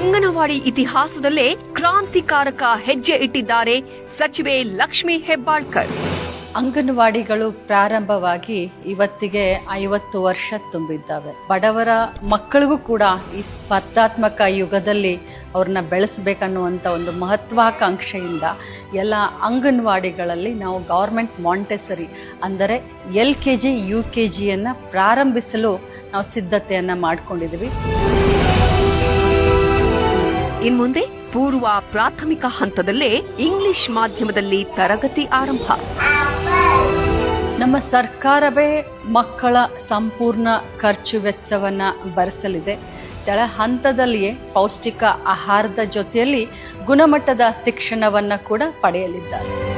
ಅಂಗನವಾಡಿ ಇತಿಹಾಸದಲ್ಲೇ ಕ್ರಾಂತಿಕಾರಕ ಹೆಜ್ಜೆ ಇಟ್ಟಿದ್ದಾರೆ ಸಚಿವೆ ಲಕ್ಷ್ಮಿ ಹೆಬ್ಬಾಳ್ಕರ್. ಅಂಗನವಾಡಿಗಳು ಪ್ರಾರಂಭವಾಗಿ ಇವತ್ತಿಗೆ ಐವತ್ತು ವರ್ಷ ತುಂಬಿದ್ದಾವೆ. ಬಡವರ ಮಕ್ಕಳಿಗೂ ಕೂಡ ಈ ಸ್ಪರ್ಧಾತ್ಮಕ ಯುಗದಲ್ಲಿ ಅವ್ರನ್ನ ಬೆಳೆಸಬೇಕನ್ನುವಂಥ ಒಂದು ಮಹತ್ವಾಕಾಂಕ್ಷೆಯಿಂದ ಎಲ್ಲ ಅಂಗನವಾಡಿಗಳಲ್ಲಿ ನಾವು ಗೌರ್ಮೆಂಟ್ ಮಾಂಟೆಸರಿ ಅಂದರೆ L K G, U K ಜಿಯನ್ನು ಪ್ರಾರಂಭಿಸಲು ನಾವು ಸಿದ್ಧತೆಯನ್ನು ಮಾಡ್ಕೊಂಡಿದ್ದೀವಿ. ಇನ್ಮುಂದೆ ಪೂರ್ವ ಪ್ರಾಥಮಿಕ ಹಂತದಲ್ಲೇ ಇಂಗ್ಲಿಷ್ ಮಾಧ್ಯಮದಲ್ಲಿ ತರಗತಿ ಆರಂಭ. ನಮ್ಮ ಸರ್ಕಾರವೇ ಮಕ್ಕಳ ಸಂಪೂರ್ಣ ಖರ್ಚು ವೆಚ್ಚವನ್ನು ಭರಿಸಲಿದೆ. ಕೆಳ ಹಂತದಲ್ಲಿಯೇ ಪೌಷ್ಟಿಕ ಆಹಾರದ ಜೊತೆಯಲ್ಲಿ ಗುಣಮಟ್ಟದ ಶಿಕ್ಷಣವನ್ನು ಕೂಡ ಪಡೆಯಲಿದ್ದಾರೆ.